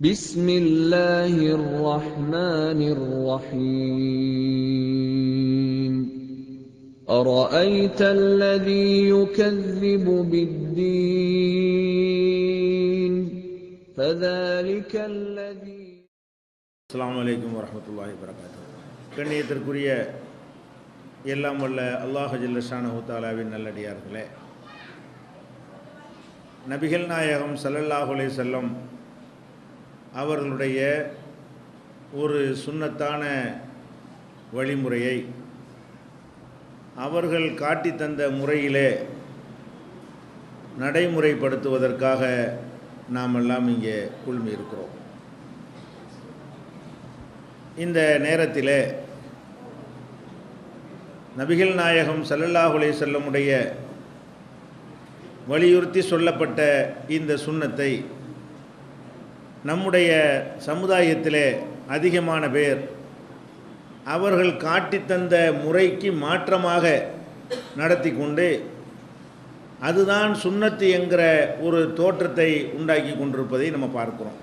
بسم الله الرحمن الرحيم أرأيت الذي يكذب بالدين فذلك الذي அஸ்ஸலாமு அலைக்கும் வரஹ்மத்துல்லாஹி வரகாத்து கண்ணியத்திற்குரிய எல்லாம் வல்ல அல்லாஹ் ஜல்லஷானஹு தாலாவின் நல்லடியார்களே நபிகள் நாயகம் ஸல்லல்லாஹு அலைஹி வஸல்லம் அவர்களுடைய ஒரு சுண்ணத்தான வழிமுறையை அவர்கள் காட்டி தந்த முறையிலே நடைமுறைப்படுத்துவதற்காக நாம் எல்லாம் இங்கே குழுமி இருக்கிறோம். இந்த நேரத்தில் நபிகள் நாயகம் சல்லல்லாஹுலே செல்லமுடைய வலியுறுத்தி சொல்லப்பட்ட இந்த சுண்ணத்தை நம்முடைய சமுதாயத்திலே அதிகமான பேர் அவர்கள் காட்டித்தந்த முறைக்கு மாற்றமாக நடத்தி கொண்டு அதுதான் சுன்னத்து என்கிற ஒரு தோற்றத்தை உண்டாக்கி கொண்டிருப்பதை நம்ம பார்க்கிறோம்.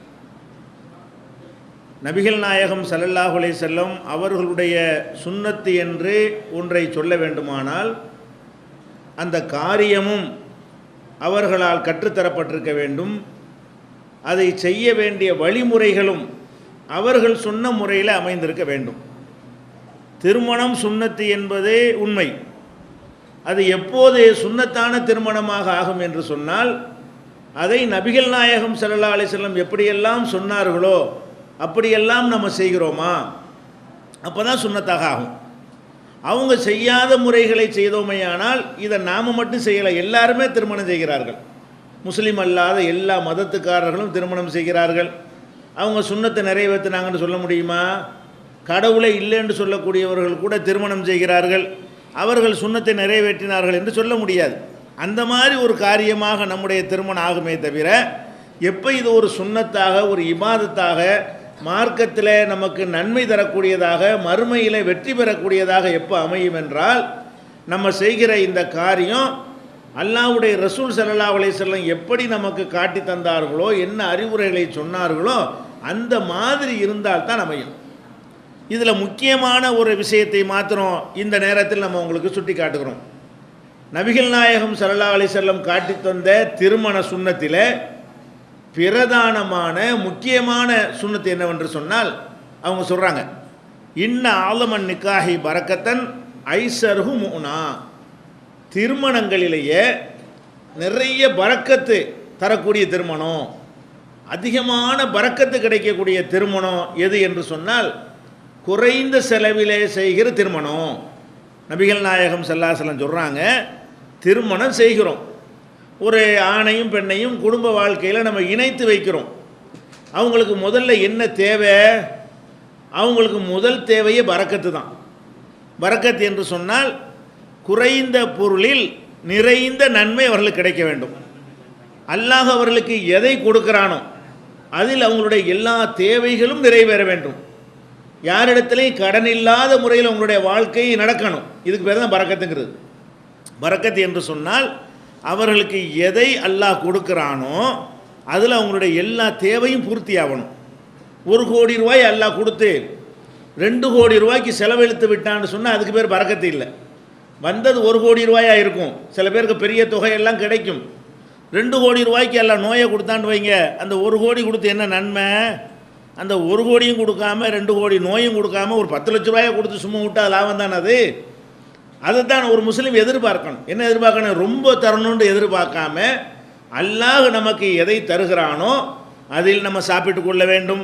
நபிகள் நாயகம் சல்லல்லாஹுலே செல்லும் செல்லம் அவர்களுடைய சுன்னத்து என்று ஒன்றை சொல்ல வேண்டுமானால் அந்த காரியமும் அவர்களால் கற்றுத்தரப்பட்டிருக்க வேண்டும். அதை செய்ய வேண்டிய வழிமுறைகளும் அவர்கள் சொன்ன முறையில் அமைந்திருக்க வேண்டும். திருமணம் சுண்ணத்து என்பதே உண்மை. அது எப்போது சுண்ணத்தான திருமணமாக ஆகும் என்று சொன்னால் அதை நபிகள் நாயகம் சல்லா அலைஹி எப்படியெல்லாம் சொன்னார்களோ அப்படியெல்லாம் நம்ம செய்கிறோமா? அப்போ தான் சுண்ணத்தாக ஆகும். அவங்க செய்யாத முறைகளை செய்தோமையானால் இதை நாம் மட்டும் செய்யலை எல்லாருமே திருமணம் செய்கிறார்கள். முஸ்லீம் அல்லாத எல்லா மதத்துக்காரர்களும் திருமணம் செய்கிறார்கள். அவங்க சுண்ணத்தை நிறைவேற்றினாங்கன்னு சொல்ல முடியுமா? கடவுளை இல்லைன்னு சொல்லக்கூடியவர்கள் கூட திருமணம் செய்கிறார்கள். அவர்கள் சுண்ணத்தை நிறைவேற்றினார்கள் என்று சொல்ல முடியாது. அந்த மாதிரி ஒரு காரியமாக நம்முடைய திருமணம் ஆகுமே தவிர எப்போ இது ஒரு சுண்ணத்தாக ஒரு இபாதத்தாக மார்க்கத்தில் நமக்கு நன்மை தரக்கூடியதாக மறுமையில் வெற்றி பெறக்கூடியதாக எப்போ அமையும் என்றால் நம்ம செய்கிற இந்த காரியம் அல்லாவுடைய ரசூல் சல்லா அலைஹி எப்படி நமக்கு காட்டி தந்தார்களோ என்ன அறிவுரைகளை சொன்னார்களோ அந்த மாதிரி இருந்தால் தான் அமையும். இதில் முக்கியமான ஒரு விஷயத்தை மாத்திரம் இந்த நேரத்தில் நம்ம உங்களுக்கு சுட்டி காட்டுகிறோம். நபிகள் நாயகம் சல்லா அலிசல்லம் காட்டி தந்த திருமண சுண்ணத்தில் பிரதானமான முக்கியமான சுண்ணத்து என்னவென்று சொன்னால் அவங்க சொல்கிறாங்க இன்ன ஆலமன் நிக்காஹி பரக்கத்தன் ஐசர்ஹு முனா. திருமணங்களிலேயே நிறைய பறக்கத்து தரக்கூடிய திருமணம். அதிகமான பறக்கத்து கிடைக்கக்கூடிய திருமணம் எது என்று சொன்னால் குறைந்த செலவிலே செய்கிற திருமணம். நபிகள் நாயகம் செல்லாசலம் சொல்கிறாங்க திருமணம் செய்கிறோம். ஒரு ஆணையும் பெண்ணையும் குடும்ப வாழ்க்கையில் நம்ம இணைத்து வைக்கிறோம். அவங்களுக்கு முதல்ல என்ன தேவை? அவங்களுக்கு முதல் தேவையே பறக்கத்து தான் பறக்கத்து என்று சொன்னால் குறைந்த பொருளில் நிறைந்த நன்மை அவர்களுக்கு கிடைக்க வேண்டும். அல்லாஹ் அவர்களுக்கு எதை கொடுக்கிறானோ அதில் அவங்களுடைய எல்லா தேவைகளும் நிறைவேற வேண்டும். யாரிடத்துலையும் கடன் இல்லாத முறையில் அவங்களுடைய வாழ்க்கை நடக்கணும். இதுக்கு பேர் தான் பறக்கத்துங்கிறது. பறக்கத்து என்று சொன்னால் அவர்களுக்கு எதை அல்லாஹ் கொடுக்குறானோ அதில் அவங்களுடைய எல்லா தேவையும் பூர்த்தி ஆகணும் ஒரு கோடி ரூபாய் அல்லாஹ் கொடுத்து ரெண்டு கோடி ரூபாய்க்கு செலவழித்து விட்டான்னு சொன்னால் அதுக்கு பேர் பறக்கத்து இல்லை. வந்தது ஒரு கோடி ரூபாயாக இருக்கும். சில பேருக்கு பெரிய தொகையெல்லாம் கிடைக்கும். ரெண்டு கோடி ரூபாய்க்கு எல்லாம் நோயை கொடுத்தான்னு வைங்க. அந்த ஒரு கோடி கொடுத்து என்ன நன்மை? அந்த ஒரு கோடியும் கொடுக்காம ரெண்டு கோடி நோயும் கொடுக்காம ஒரு பத்து லட்ச ரூபாயை கொடுத்து சும்மா விட்டா லாபம் தானே அது? அதைத்தான் ஒரு முஸ்லீம் எதிர்பார்க்கணும். என்ன எதிர்பார்க்கணும்? ரொம்ப தரணும்னு எதிர்பார்க்காம அல்லாஹ் நமக்கு எதை தருகிறானோ அதில் நம்ம சாப்பிட்டு கொள்ள வேண்டும்.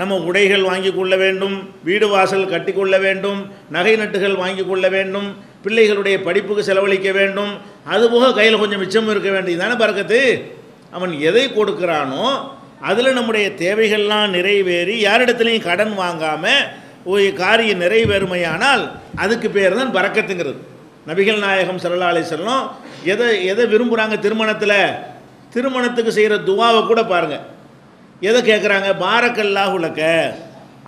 நம்ம உடைகள் வாங்கி கொள்ள வேண்டும். வீடு வாசல் கட்டி கொள்ள வேண்டும். நகை நட்டுகள் வாங்கி கொள்ள வேண்டும். பிள்ளைகளுடைய படிப்புக்கு செலவழிக்க வேண்டும். அதுபோக கையில் கொஞ்சம் மிச்சம் இருக்க வேண்டியதுதானே பறக்கத்து? அவன் எதை கொடுக்குறானோ அதில் நம்முடைய தேவைகள்லாம் நிறைவேறி யாரிடத்துலையும் கடன் வாங்காமல் ஒரு காரியம் நிறைவேறுமையானால் அதுக்கு பேர் தான் பறக்கத்துங்கிறது. நபிகள் நாயகம் சல்லா அலி எதை எதை விரும்புகிறாங்க திருமணத்தில்? திருமணத்துக்கு செய்கிற துவாவை கூட பாருங்கள் எதை கேட்குறாங்க பாரக்கல்லா உலக்க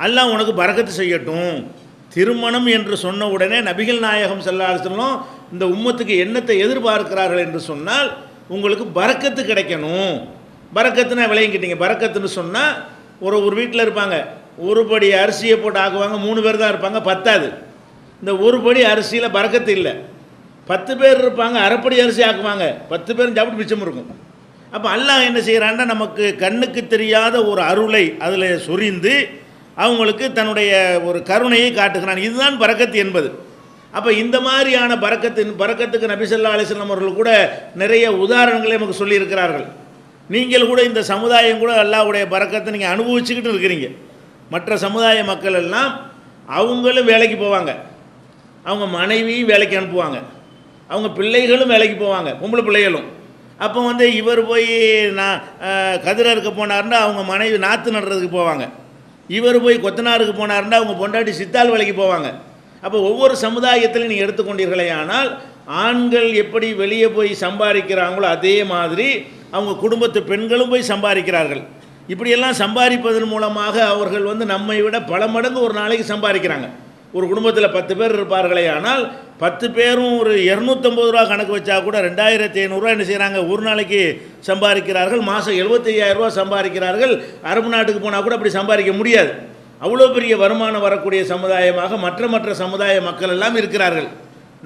அல்லாஹ் உனக்கு பறக்கத்து செய்யட்டும். திருமணம் என்று சொன்ன உடனே நபிகள் நாயகம் செல்லாசனும் இந்த உம்மத்துக்கு என்னத்தை எதிர்பார்க்கிறார்கள் என்று சொன்னால் உங்களுக்கு பறக்கத்து கிடைக்கணும். பறக்கத்துனா விளையங்கிட்டீங்க பறக்கத்துன்னு சொன்னால் ஒரு ஒரு வீட்டில் இருப்பாங்க. ஒரு படி அரிசியை போட்டு ஆக்குவாங்க. மூணு பேர் தான் இருப்பாங்க. பத்தாது. இந்த ஒரு படி அரிசியில் பறக்கத்து இல்லை. பத்து பேர் இருப்பாங்க. அரைப்படி அரிசி ஆக்குவாங்க. பத்து பேரும் சாப்பிட்டு மிச்சம் இருக்கும். அப்போ அல்லாஹ் என்ன செய்கிறான்னா நமக்கு கண்ணுக்கு தெரியாத ஒரு அருளை அதில் சொரிந்து அவங்களுக்கு தன்னுடைய ஒரு கருணையை காட்டுகிறான். இதுதான் பறக்கத்து என்பது. அப்போ இந்த மாதிரியான பறக்கத்தின் பறக்கத்துக்கு நபிசல்லா அலிஸ்லாம் அவர்கள் கூட நிறைய உதாரணங்களை நமக்கு சொல்லியிருக்கிறார்கள். நீங்கள் கூட இந்த சமுதாயம் கூட அல்லாவுடைய பறக்கத்தை நீங்கள் அனுபவிச்சுக்கிட்டு இருக்கிறீங்க. மற்ற சமுதாய மக்கள் எல்லாம் அவங்களும் வேலைக்கு போவாங்க. அவங்க மனைவியும் வேலைக்கு அனுப்புவாங்க. அவங்க பிள்ளைகளும் வேலைக்கு போவாங்க. பொம்பளை பிள்ளைகளும். அப்போ வந்து இவர் போய் நான் அஹ், கதிர இருக்க அவங்க மனைவி நாற்று நடுறதுக்கு போவாங்க. இவர் போய் கொத்தனாருக்கு போனார்னா அவங்க பொண்டாட்டி சித்தாள் வேலைக்கு போவாங்க. அப்போ ஒவ்வொரு சமுதாயத்திலும் நீங்கள் எடுத்துக்கொண்டீர்களே ஆனால் ஆண்கள் எப்படி வெளியே போய் சம்பாதிக்கிறாங்களோ அதே மாதிரி அவங்க குடும்பத்து பெண்களும் போய் சம்பாதிக்கிறார்கள். இப்படியெல்லாம் சம்பாதிப்பதன் மூலமாக அவர்கள் வந்து நம்மை விட பல மடங்கு ஒரு நாளைக்கு சம்பாதிக்கிறாங்க. ஒரு குடும்பத்தில் பத்து பேர் இருப்பார்களே ஆனால் பத்து பேரும் ஒரு இரநூத்தம்பது ரூபா கணக்கு வச்சா கூட ரெண்டாயிரத்தி ஐநூறுரூவா என்ன செய்கிறாங்க ஒரு நாளைக்கு சம்பாதிக்கிறார்கள் மாதம் எழுபத்தையாயிரம் ரூபா சம்பாதிக்கிறார்கள். அரபு நாட்டுக்கு போனால் கூட அப்படி சம்பாதிக்க முடியாது. அவ்வளோ பெரிய வருமானம் வரக்கூடிய சமுதாயமாக மற்ற மற்ற சமுதாய மக்கள் எல்லாம் இருக்கிறார்கள்.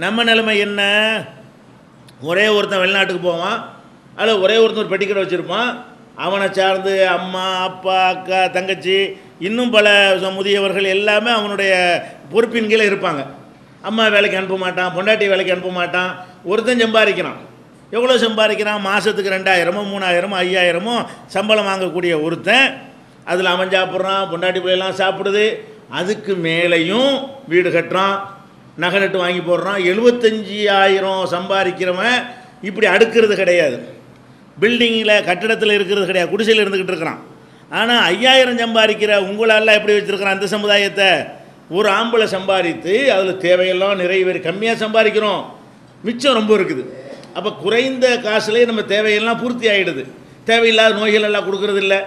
நம்ம நிலைமை என்ன? ஒரே ஒருத்தன் வெளிநாட்டுக்கு போவான் அதில் ஒரே ஒருத்தன் ஒரு பெட்டிக்கடை வச்சுருப்பான். அவனை சார்ந்து அம்மா அப்பா அக்கா தங்கச்சி இன்னும் பல முதியவர்கள் எல்லாமே அவனுடைய பொறுப்பின் கீழே இருப்பாங்க. அம்மா வேலைக்கு அனுப்ப மாட்டான் பொண்டாட்டி வேலைக்கு அனுப்ப மாட்டான் ஒருத்தன் சம்பாதிக்கிறான். எவ்வளோ சம்பாதிக்கிறான்? மாதத்துக்கு ரெண்டாயிரமோ மூணாயிரமோ ஐயாயிரமோ சம்பளம் வாங்கக்கூடிய ஒருத்தன் அதில் அவன் சாப்பிட்றான் பொண்டாட்டி பிள்ளைலாம் சாப்பிடுது. அதுக்கு மேலேயும் வீடு கட்டுறான் நகை நட்டு வாங்கி போடுறான். எழுபத்தஞ்சி ஆயிரம் சம்பாதிக்கிறவன் இப்படி அடுக்கிறது கிடையாது. பில்டிங்கில் கட்டிடத்தில் இருக்கிறது கிடையாது. குடிசையில் இருந்துக்கிட்டு இருக்கிறான். ஆனால் ஐயாயிரம் சம்பாதிக்கிற உங்களால் எப்படி வச்சுருக்கிறான் அந்த சமுதாயத்தை? ஒரு ஆம்பளை சம்பாதித்து அதில் தேவையெல்லாம் நிறைவேறி கம்மியாக சம்பாதிக்கிறோம். மிச்சம் ரொம்ப இருக்குது. அப்போ குறைந்த காசுலேயே நம்ம தேவையெல்லாம் பூர்த்தி ஆகிடுது தேவையில்லாத நோய்கள் எல்லாம் கொடுக்கறது இல்லை.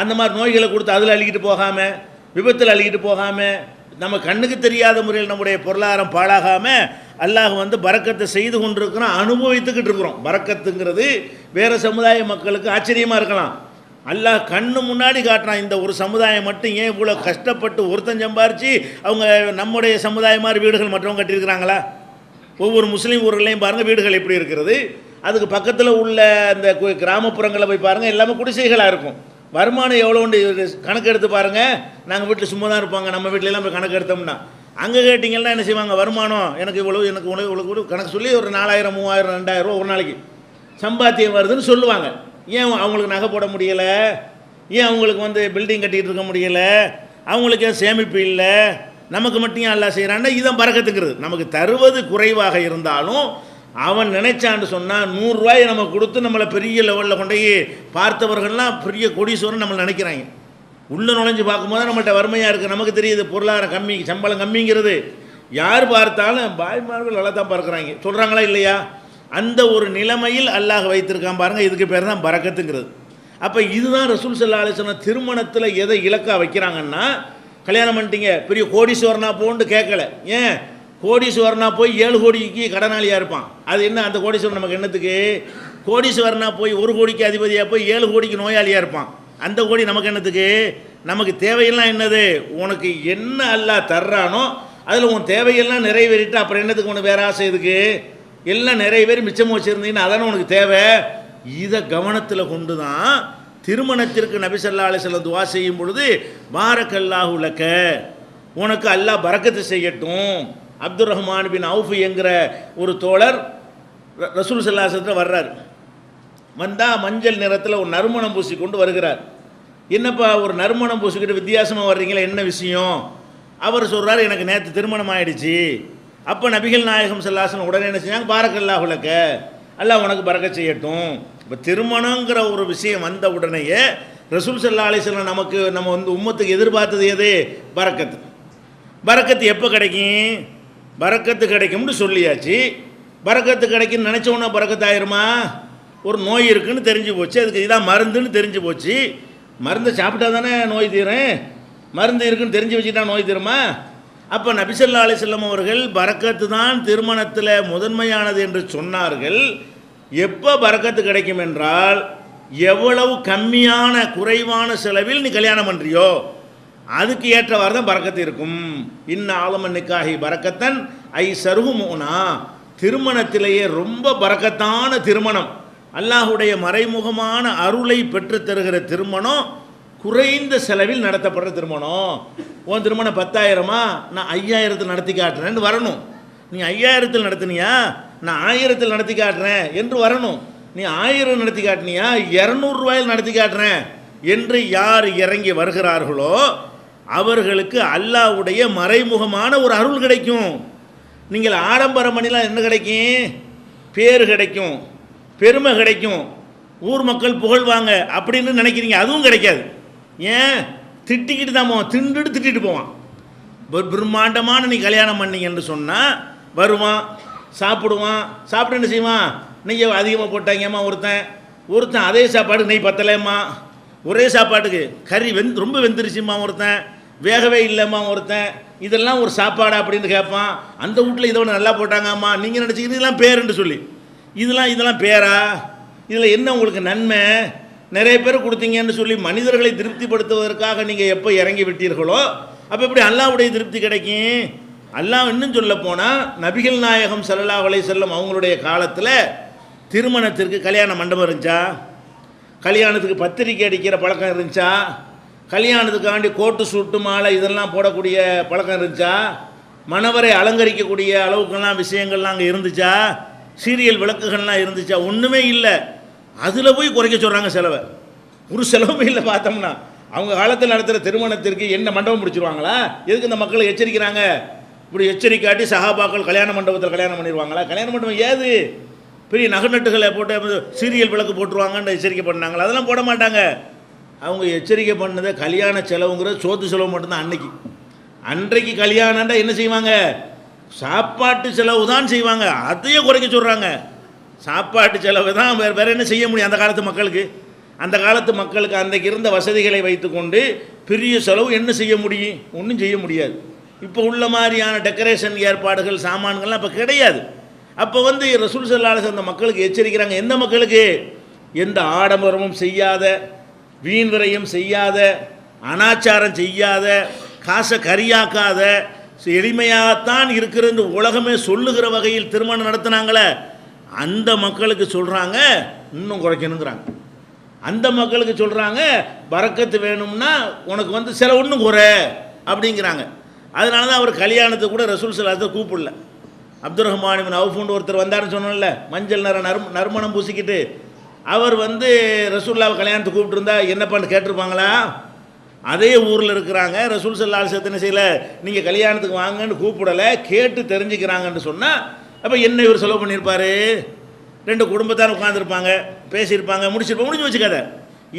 அந்த மாதிரி நோய்களை கொடுத்து அதில் அள்ளிக்கிட்டு போகாமல் விபத்தில் அள்ளிக்கிட்டு போகாமல் நம்ம கண்ணுக்கு தெரியாத முறையில் நம்முடைய பொருளாதாரம் பாழாகாமல் அல்லாஹ் வந்து பறக்கத்தை செய்து கொண்டிருக்கிறோம் அனுபவித்துக்கிட்டு இருக்கிறோம். பறக்கத்துங்கிறது வேறு சமுதாய மக்களுக்கு ஆச்சரியமாக இருக்கலாம். அல்லாஹ் கண்ணு முன்னாடி காட்டுறான் இந்த ஒரு சமுதாயம் மட்டும் ஏன் இவ்வளோ கஷ்டப்பட்டு ஒருத்தன் சம்பாரித்து அவங்க நம்முடைய சமுதாயம் மாதிரி வீடுகள் மற்றவங்க கட்டியிருக்கிறாங்களா ஒவ்வொரு முஸ்லீம் ஊர்களையும் பாருங்கள் வீடுகள் எப்படி இருக்கிறது அதுக்கு பக்கத்தில் உள்ள அந்த கிராமப்புறங்களை கிராமப்புறங்களில் போய் பாருங்கள் எல்லாமே குடிசைகளாக இருக்கும் வருமானம் எவ்வளோண்டு கணக்கு எடுத்து பாருங்கள் நாங்கள் வீட்டில் சும்மா தான் இருப்பாங்க நம்ம வீட்டிலலாம் போய் கணக்கு எடுத்தோம்னா அங்கே கேட்டிங்கன்னா என்ன செய்வாங்க வருமானம் எனக்கு இவ்வளோ எனக்கு உணவு இவ்வளோ இவ்வளோ கணக்கு சொல்லி ஒரு நாலாயிரம் மூவாயிரம் ரெண்டாயிரம் ரூபா ஒரு நாளைக்கு சம்பாத்தியம் வருதுன்னு சொல்லுவாங்க ஏன் அவங்களுக்கு நகை போட முடியலை? ஏன் அவங்களுக்கு வந்து பில்டிங் கட்டிகிட்டு இருக்க முடியலை? அவங்களுக்கு ஏன் சேமிப்பு இல்லை? நமக்கு மட்டும் ஏன் அல்லா செய்கிறான்னா இதான் பறக்கத்துங்கிறது. நமக்கு தருவது குறைவாக இருந்தாலும் அவன் நினைச்சான்னு சொன்னால் நூறுரூவாயை நம்ம கொடுத்து நம்மளை பெரிய லெவலில் கொண்டு போய் பார்த்தவர்கள்லாம் பெரிய கொடீஸ்வரன் நம்மளை நினைக்கிறாங்க. உள்ளே நுழைஞ்சு பார்க்கும்போது நம்மள்கிட்ட வறுமையாக இருக்குது நமக்கு தெரியுது பொருளாதாரம் கம்மி சம்பளம் கம்மிங்கிறது. யார் பார்த்தாலும் பாய்மார்கள் நல்லா தான் பார்க்குறாங்க. சொல்கிறாங்களா இல்லையா? அந்த ஒரு நிலைமையில் அல்லாஹ் வைத்திருக்கான் பாருங்க இதுக்கு பேர் தான் பறக்கத்துங்கிறது. அப்போ இதுதான் ரசூல் சல்லா அலிஸ்லாம் திருமணத்தில் எதை இலக்காக வைக்கிறாங்கன்னா கல்யாணம் பண்ணிட்டீங்க பெரிய கோடீஸ்வரனா போன்னு கேட்கல. ஏன்? கோடீஸ்வரனா போய் ஏழு கோடிக்கு கடனாளியாக இருப்பான். அது என்ன அந்த கோடீஸ்வரன் நமக்கு என்னத்துக்கு? கோடீஸ்வரனா போய் ஒரு கோடிக்கு அதிபதியாக போய் ஏழு கோடிக்கு நோயாளியாக இருப்பான். அந்த கோடி நமக்கு என்னத்துக்கு? நமக்கு தேவையெல்லாம் என்னது? உனக்கு என்ன அல்லாஹ் தர்றானோ அதில் உன் தேவையெல்லாம் நிறைவேறிட்டு அப்புறம் என்னத்துக்கு உனக்கு வேறு ஆசை இதுக்கு எல்லாம் நிறைய பேர் மிச்சம் வச்சுருந்தீங்கன்னா அதானே உனக்கு தேவை? இதை கவனத்தில் கொண்டு தான் திருமணத்திற்கு நபிசல்லா அலிசல்ல துவா செய்யும் பொழுது பாரக்கல்லாஹ் உலக்க உனக்கு அல்லாஹ் பறக்கத்து செய்யட்டும். அப்துர் ரஹ்மான் பின் அவுஃப் என்கிற ஒரு தோழர் ரசூல் சல்லாசத்தில் வர்றார். வந்தால் மஞ்சள் நிறத்தில் ஒரு நறுமணம் பூசி கொண்டு வருகிறார். என்னப்பா ஒரு நறுமணம் பூசிக்கிட்டு வித்தியாசமாக வர்றீங்களா என்ன விஷயம்? அவர் சொல்கிறார் எனக்கு நேற்று திருமணம் ஆயிடுச்சு அப்போ நபிகள் நாயகம் செல்லாசன் உடனே என்ன செஞ்சாங்க? பாரக்கல்லா உலக்க அல்லா உனக்கு பறக்க செய்யட்டும். இப்போ திருமணங்கிற ஒரு விஷயம் வந்த உடனேயே ரசூல் சல்லா அலிஸ்லாம் நமக்கு நம்ம வந்து உம்மத்துக்கு எதிர்பார்த்தது எது? பறக்கத்து பறக்கத்து எப்போ கிடைக்கும்? பறக்கத்து கிடைக்கும்னு சொல்லியாச்சு. பறக்கத்து கிடைக்கும்னு நினச்ச பறக்கத்து ஆயிருமா ஒரு நோய் இருக்குன்னு தெரிஞ்சு போச்சு. அதுக்கு இதான் மருந்துன்னு தெரிஞ்சு போச்சு. மருந்தை சாப்பிட்டா தானே நோய் தீரும்? மருந்து இருக்குன்னு தெரிஞ்சு வச்சுட்டா நோய் தீருமா? அப்போ நபிசல்லா அலிசல்லம் அவர்கள் பறக்கத்து தான் திருமணத்தில் முதன்மையானது என்று சொன்னார்கள். எப்போ பறக்கத்து கிடைக்கும் என்றால் எவ்வளவு கம்மியான குறைவான செலவில் நீ கல்யாணம் பண்ணுறியோ அதுக்கு ஏற்றவாறு தான் பறக்கத்து இருக்கும். இன்ன ஆலமன்னுக்காகி பறக்கத்தன் ஐ சருகுமோனா திருமணத்திலேயே ரொம்ப பறக்கத்தான திருமணம். அல்லாஹுடைய மறைமுகமான அருளை பெற்றுத் தருகிற திருமணம் குறைந்த செலவில் நடத்தப்படுற திருமணம். உன் திருமணம் பத்தாயிரமா? நான் ஐயாயிரத்தில் நடத்தி காட்டுறேன்னு வரணும். நீ ஐயாயிரத்தில் நடத்தினியா? நான் ஆயிரத்தில் நடத்தி காட்டுறேன் என்று வரணும். நீ ஆயிரம் நடத்தி காட்டினியா? இரநூறுவாயில் நடத்தி காட்டுறேன். என்று யார் இறங்கி வருகிறார்களோ அவர்களுக்கு அல்லாஹ்வுடைய மறைமுகமான ஒரு அருள் கிடைக்கும். நீங்கள் ஆடம்பரம் பண்ணிலாம் என்ன கிடைக்கும்? பேர் கிடைக்கும். பெருமை கிடைக்கும். ஊர் மக்கள் புகழ்வாங்க அப்படின்னு நினைக்கிறீங்க. அதுவும் கிடைக்காது. ஏன்? திட்டிக்கிட்டு தான் போவான். திண்டுட்டு திட்டிட்டு போவான். ஒரு பிரம்மாண்டமான நீ கல்யாணம் பண்ணீங்கன்னு சொன்னால் வருவான் சாப்பிடுவான். சாப்பிட்டு என்ன செய்வான்? நெய்யை அதிகமாக போட்டாங்கம்மா ஒருத்தன் ஒருத்தன் அதே சாப்பாடு நெய் பத்தலையம்மா. ஒரே சாப்பாட்டுக்கு கறி வெந் ரொம்ப வெந்துருச்சுமா ஒருத்தன் வேகவே இல்லைம்மா ஒருத்தன் இதெல்லாம் ஒரு சாப்பாடா அப்படின்னு கேட்பான். அந்த வீட்டில் இதை ஒன்று நல்லா போட்டாங்கம்மா. நீங்கள் நினச்சிக்கிட்டு இதெல்லாம் பேருன்னு சொல்லி. இதெல்லாம் இதெல்லாம் பேரா? இதில் என்ன உங்களுக்கு நன்மை? நிறைய பேர் கொடுத்தீங்கன்னு சொல்லி மனிதர்களை திருப்திப்படுத்துவதற்காக நீங்கள் எப்போ இறங்கி விட்டீர்களோ அப்போ எப்படி அல்லாவுடைய திருப்தி கிடைக்கும்? அல்லாஹ் இன்னும் சொல்ல போனால் நபிகள் நாயகம் ஸல்லல்லாஹு அலைஹி செல்லம் அவங்களுடைய காலத்தில் திருமணத்திற்கு கல்யாண மண்டபம் இருந்துச்சா? கல்யாணத்துக்கு பத்திரிக்கை அடிக்கிற பழக்கம் இருந்துச்சா? கல்யாணத்துக்காண்டி கோட்டு சூட்டு மாலை இதெல்லாம் போடக்கூடிய பழக்கம் இருந்துச்சா? மணவரை அலங்கரிக்கக்கூடிய அளவுக்கெல்லாம் விஷயங்கள்லாம் அங்கே இருந்துச்சா? சீரியல் விளக்குகள்லாம் இருந்துச்சா? ஒன்றுமே இல்லை. அதில் போய் குறைக்க சொல்கிறாங்க செலவை. ஒரு செலவுமே இல்லை பார்த்தோம்னா அவங்க காலத்தில் நடத்துகிற திருமணத்திற்கு என்ன மண்டபம் பிடிச்சிருவாங்களா எதுக்கு இந்த மக்களை எச்சரிக்கிறாங்க? இப்படி எச்சரிக்காட்டி சகாபாக்கள் கல்யாண மண்டபத்தில் கல்யாணம் பண்ணிடுவாங்களா கல்யாண மண்டபம் ஏது? பெரிய நகநட்டுகளை போட்டு சீரியல் விளக்கு போட்டுருவாங்கன்னு எச்சரிக்கை பண்ணாங்களா? அதெல்லாம் போட மாட்டாங்க. அவங்க எச்சரிக்கை பண்ணதை கல்யாண செலவுங்கிறது சோத்து செலவு மட்டும்தான் அன்னைக்கு. அன்றைக்கு கல்யாணம்டா என்ன செய்வாங்க? சாப்பாட்டு செலவு தான் செய்வாங்க. அதையும் குறைக்க சொல்கிறாங்க சாப்பாட்டு செலவு தான் வேறு வேறு என்ன செய்ய முடியும் அந்த காலத்து மக்களுக்கு? அந்த காலத்து மக்களுக்கு அன்றைக்கு இருந்த வசதிகளை வைத்துக்கொண்டு பெரிய செலவு என்ன செய்ய முடியும்? ஒன்றும் செய்ய முடியாது. இப்போ உள்ள மாதிரியான டெக்கரேஷன் ஏற்பாடுகள் சாமான்கள்லாம் இப்போ கிடையாது. அப்போ வந்து ரசூல் சல்லாஸ் அந்த மக்களுக்கு எச்சரிக்கிறாங்க. எந்த மக்களுக்கு? எந்த ஆடம்பரமும் செய்யாத வீண் விரையும் செய்யாத அனாச்சாரம் செய்யாத காசை கரியாக்காத எளிமையாகத்தான் இருக்கிறது உலகமே சொல்லுகிற வகையில் திருமணம் நடத்துனாங்களே அந்த மக்களுக்கு சொல்கிறாங்க இன்னும் குறைக்கணுங்கிறாங்க. அந்த மக்களுக்கு சொல்கிறாங்க பறக்கத்து வேணும்னா உனக்கு வந்து சில ஒன்றும் குறை அப்படிங்கிறாங்க. அதனால தான் அவர் கல்யாணத்துக்கு கூட ரசூல் சலாத்தை கூப்பிடல. அப்துல் ரஹ்மான் அவுஃபுண்டு ஒருத்தர் வந்தாருன்னு சொன்னோம்ல மஞ்சள் நிற நறு நறுமணம் பூசிக்கிட்டு. அவர் வந்து ரசூல்லாவை கல்யாணத்துக்கு கூப்பிட்டுருந்தா என்னப்பான்னு கேட்டிருப்பாங்களா? அதே ஊரில் இருக்கிறாங்க ரசூல் சல்லா அலிசத்து செய்யலை நீங்கள் கல்யாணத்துக்கு வாங்கன்னு கூப்பிடலை கேட்டு தெரிஞ்சுக்கிறாங்கன்னு சொன்னால் அப்போ என்ன இவர் செலவு பண்ணியிருப்பார் ரெண்டு குடும்பத்தார் உட்காந்துருப்பாங்க பேசியிருப்பாங்க முடிச்சிருப்பாங்க முடிஞ்சு வச்சுக்காத.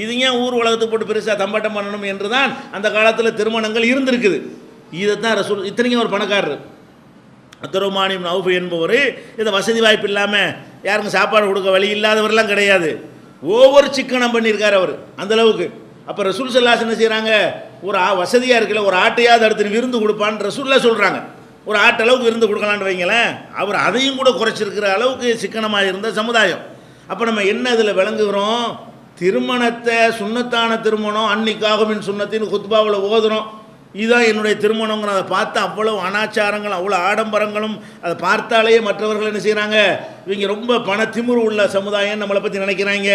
இது ஏன் ஊர் உலகத்துக்கு போட்டு பெருசாக தம்பாட்டம் பண்ணணும் என்று தான் அந்த காலத்தில் திருமணங்கள் இருந்திருக்குது. இதை தான் ரசூல் இத்தனைக்கும் ஒரு பணக்காரர். அத்தருமானியம் நவுஃபு என்பவர் இந்த வசதி வாய்ப்பு இல்லாமல் யாருக்கும் சாப்பாடு கொடுக்க வழி இல்லாதவரெல்லாம் கிடையாது. ஒவ்வொரு சிக்கனம் பண்ணியிருக்கார் அவர் அந்த அளவுக்கு. அப்போ ரசூல் சல்லாஸ் என்ன செய்கிறாங்க ஒரு வசதியாக இருக்கல ஒரு ஆட்டையாவது அடுத்து விருந்து கொடுப்பான்னு ரசூல்லா சொல்கிறாங்க ஒரு ஆட்டளவுக்கு விருந்து கொடுக்கலான்னு வைங்களேன். அவர் அதையும் கூட குறைச்சிருக்கிற அளவுக்கு சிக்கனமாக இருந்த சமுதாயம். அப்போ நம்ம என்ன இதில் விளங்குகிறோம்? திருமணத்தை சுண்ணத்தான திருமணம் அன்னிக்காகமின் சுண்ணத்தின் குத்பாவில் ஓதுறோம். இதுதான் என்னுடைய திருமணங்கிற அதை பார்த்து அவ்வளவு அனாச்சாரங்களும் அவ்வளோ ஆடம்பரங்களும் அதை பார்த்தாலே மற்றவர்கள் என்ன செய்கிறாங்க இவங்க ரொம்ப பண திமிரு உள்ள சமுதாயம் நம்மளை பற்றி நினைக்கிறாங்க.